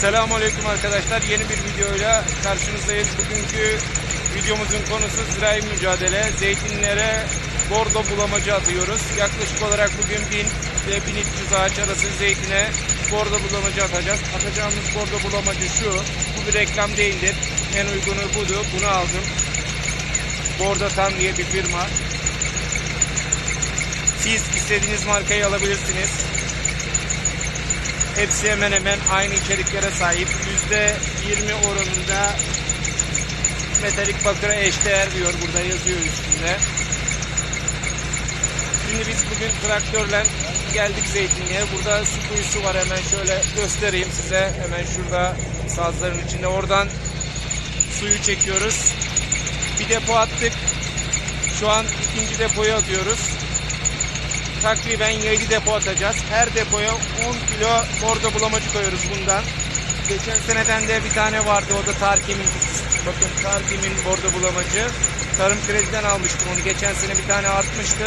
Selamünaleyküm arkadaşlar. Yeni bir videoyla karşınızdayız. Bugünkü videomuzun konusu zirai mücadele. Zeytinlere bordo bulamacı atıyoruz. Yaklaşık olarak bugün 1000 ve 1300 ağaç arası zeytine bordo bulamacı atacağız. Atacağımız bordo bulamacı şu. Bu bir reklam değildir. En uygunu budur. Bunu aldım. Bordo Tan diye bir firma. Siz istediğiniz markayı alabilirsiniz. Hepsi hemen hemen aynı içeriklere sahip. %20 oranında metalik bakıra eşdeğer diyor. Burada yazıyor üstünde. Şimdi biz bugün traktörle geldik Zeytinli'ye. Burada su kuyusu var hemen şöyle göstereyim size. Hemen şurada sazların içinde. Oradan suyu çekiyoruz. Bir depo attık. Şu an ikinci depoyu atıyoruz takriben 7 depo atacağız. Her depoya 10 kilo bordo bulamacı koyuyoruz bundan. Geçen seneden de bir tane vardı o da Tarkim'in. Bakın Tarkim'in bordo bulamacı. Tarım krediden almıştım onu. Geçen sene bir tane artmıştı.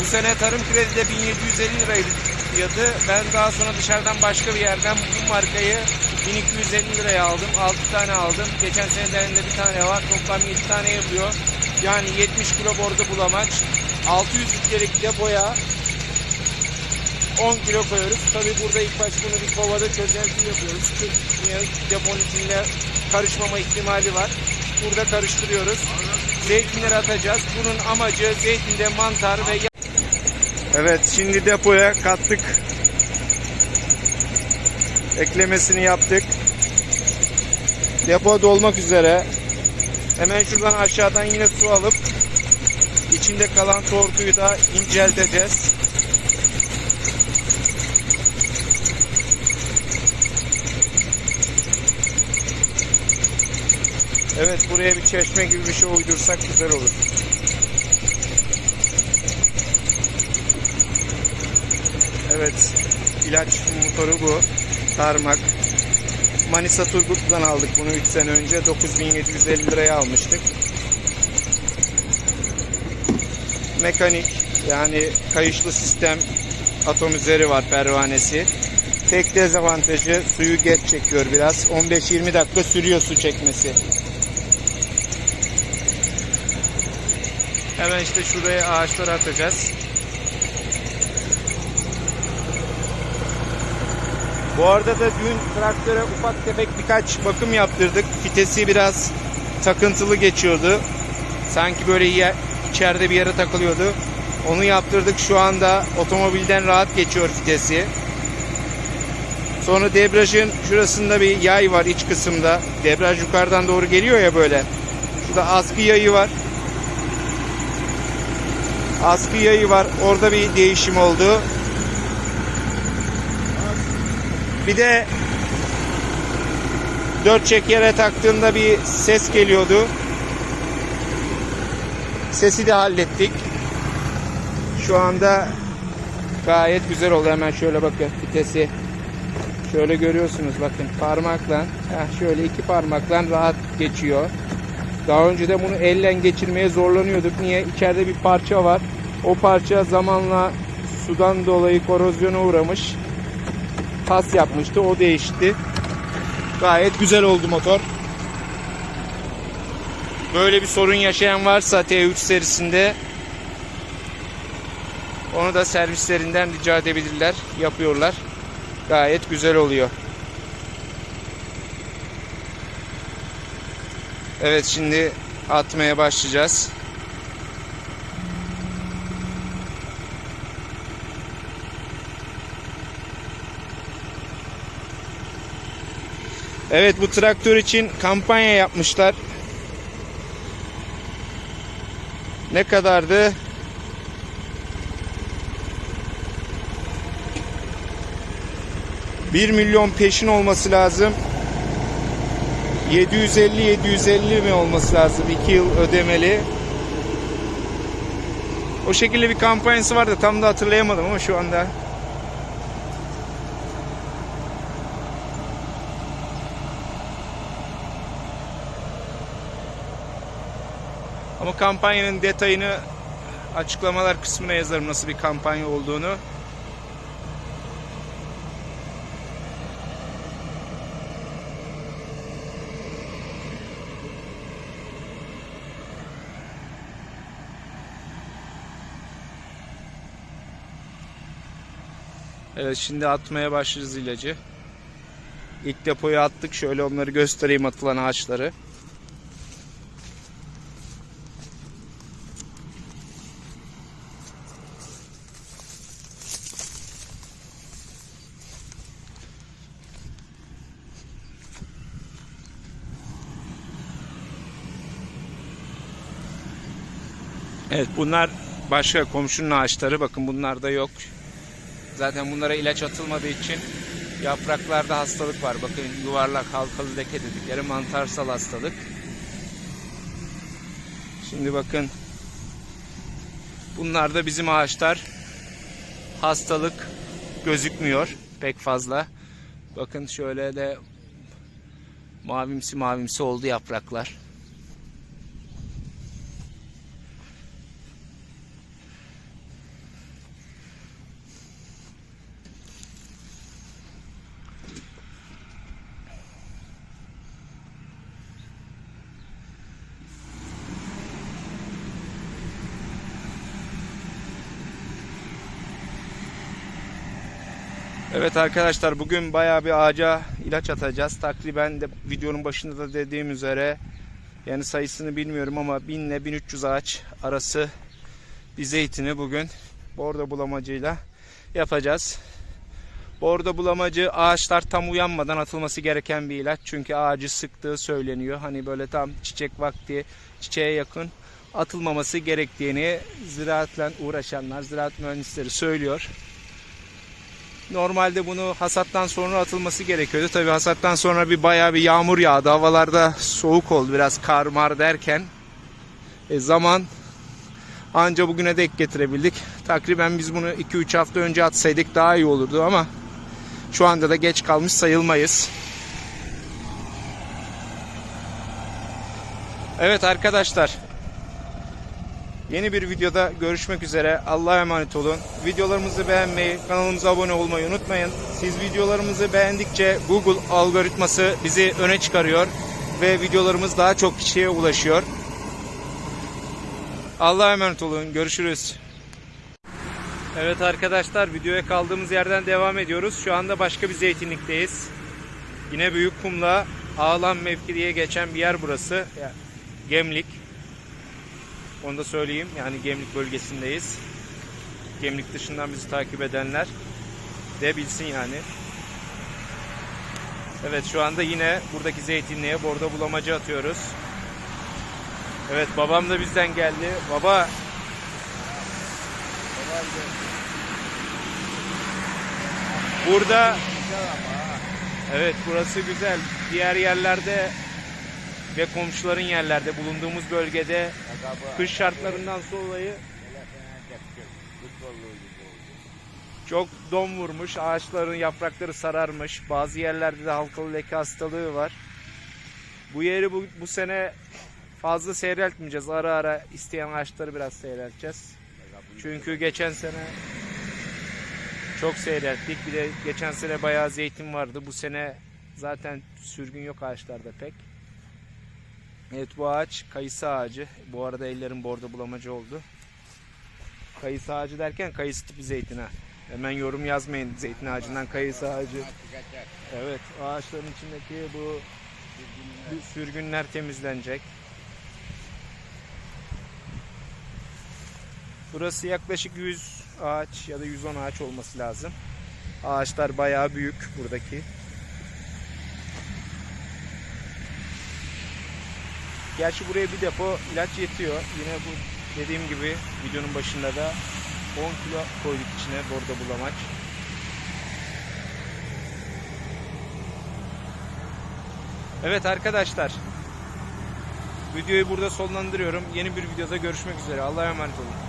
Bu sene tarım kredide 1750 liraydı fiyatı. Ben daha sonra dışarıdan başka bir yerden bu markayı 1250 liraya aldım. 6 tane aldım. Geçen seneden de bir tane var. Toplam 7 tane yapıyor. Yani 70 kilo bordo bulamaç. 600 litrelik depoya 10 kilo koyuyoruz. Tabi burada ilk baş bunu bir kovada çözelti yapıyoruz. Çünkü deponun içinde karışmama ihtimali var. Burada karıştırıyoruz. Zeytinleri atacağız. Bunun amacı zeytinde mantar ve Evet şimdi depoya kattık. Eklemesini yaptık. Depo dolmak üzere. Hemen şuradan aşağıdan yine su alıp içinde kalan tortuyu da incelteceğiz. Evet buraya bir çeşme gibi bir şey uydursak güzel olur. Evet ilaç motoru bu. Tarmak. Manisa Turgut'tan aldık bunu 3 sene önce. 9750 liraya almıştık. Mekanik yani kayışlı sistem atomizeri var pervanesi. Tek dezavantajı suyu geç çekiyor biraz. 15-20 dakika sürüyor su çekmesi. Hemen işte şuraya ağaçları atacağız. Bu arada da dün traktöre ufak tefek birkaç bakım yaptırdık. Fitesi biraz takıntılı geçiyordu. Sanki böyle içeride bir yere takılıyordu. Onu yaptırdık. Şu anda otomobilden rahat geçiyor fitesi. Sonra debriyajın şurasında bir yay var iç kısımda. Debriyaj yukarıdan doğru geliyor ya böyle. Şurada askı yayı var. Askı yayı var. Orada bir değişim oldu. Bir de dört çekere taktığında bir ses geliyordu. Sesi de hallettik. Şu anda gayet güzel oldu. Hemen şöyle bakın vitesi. Şöyle görüyorsunuz bakın parmakla heh, şöyle iki parmakla rahat geçiyor. Daha önce de bunu elle geçirmeye zorlanıyorduk. Niye? İçeride bir parça var. O parça zamanla sudan dolayı korozyona uğramış. Pas yapmıştı. O değişti. Gayet güzel oldu motor. Böyle bir sorun yaşayan varsa T3 serisinde onu da servislerinden rica edebilirler. Yapıyorlar. Gayet güzel oluyor. Evet şimdi atmaya başlayacağız. Evet bu traktör için kampanya yapmışlar. Ne kadardı? Bir milyon peşin olması lazım. 750-750 mi olması lazım? 2 yıl ödemeli. O şekilde bir kampanyası vardı. Tam da hatırlayamadım ama şu anda. Ama kampanyanın detayını açıklamalar kısmına yazarım nasıl bir kampanya olduğunu. Evet şimdi atmaya başlarız ilacı. İlk depoya attık. Şöyle onları göstereyim atılan ağaçları. Evet bunlar başka komşunun ağaçları. Bakın bunlarda yok. Zaten bunlara ilaç atılmadığı için yapraklarda hastalık var. Bakın yuvarlak halkalı leke dedikleri mantarsal hastalık. Şimdi bakın bunlar da bizim ağaçlar. Hastalık gözükmüyor pek fazla. Bakın şöyle de mavimsi mavimsi oldu yapraklar. Evet arkadaşlar bugün bayağı bir ağaca ilaç atacağız. Takriben de videonun başında da dediğim üzere yani sayısını bilmiyorum ama 1000 ile 1300 ağaç arası bir zeytini bugün bordo bulamacıyla yapacağız. Bordo bulamacı ağaçlar tam uyanmadan atılması gereken bir ilaç. Çünkü ağacı sıktığı söyleniyor. Hani böyle tam çiçek vakti, çiçeğe yakın atılmaması gerektiğini ziraatle uğraşanlar, ziraat mühendisleri söylüyor. Normalde bunu hasattan sonra atılması gerekiyordu. Tabi hasattan sonra bir bayağı bir yağmur yağdı. Havalarda soğuk oldu biraz kar mar derken. E, zaman anca bugüne dek getirebildik. Takriben biz bunu 2-3 hafta önce atsaydık daha iyi olurdu ama şu anda da geç kalmış sayılmayız. Evet arkadaşlar. Yeni bir videoda görüşmek üzere. Allah'a emanet olun. Videolarımızı beğenmeyi, kanalımıza abone olmayı unutmayın. Siz videolarımızı beğendikçe Google algoritması bizi öne çıkarıyor ve videolarımız daha çok kişiye ulaşıyor. Allah'a emanet olun. Görüşürüz. Evet arkadaşlar videoya kaldığımız yerden devam ediyoruz. Şu anda başka bir zeytinlikteyiz. Yine Büyük Kumla Ağlan mevki diye geçen bir yer burası. Gemlik. Onu da söyleyeyim. Yani Gemlik bölgesindeyiz. Gemlik dışından bizi takip edenler de bilsin yani. Evet şu anda yine buradaki zeytinliğe bordo bulamacı atıyoruz. Evet babam da bizden geldi. Baba Burada Evet burası güzel. Diğer yerlerde ve komşuların yerlerde bulunduğumuz bölgede kış şartlarından dolayı çok don vurmuş. Ağaçların yaprakları sararmış. Bazı yerlerde de halkalı leke hastalığı var. Bu yeri bu, bu sene fazla seyreltmeyeceğiz. Ara ara isteyen ağaçları biraz seyrelteceğiz. Çünkü geçen sene çok seyrelttik. Bir de geçen sene bayağı zeytin vardı. Bu sene zaten sürgün yok ağaçlarda pek. Evet bu ağaç kayısı ağacı. Bu arada ellerim bordo bulamacı oldu. Kayısı ağacı derken kayısı tipi zeytin ha. Hemen yorum yazmayın zeytin ağacından kayısı ağacı. Evet ağaçların içindeki bu sürgünler temizlenecek. Burası yaklaşık 100 ağaç ya da 110 ağaç olması lazım. Ağaçlar bayağı büyük buradaki. Gerçi buraya bir depo ilaç yetiyor. Yine bu dediğim gibi videonun başında da 10 kilo koyduk içine bordo bulamaç. Evet arkadaşlar. Videoyu burada sonlandırıyorum. Yeni bir videoda görüşmek üzere. Allah'a emanet olun.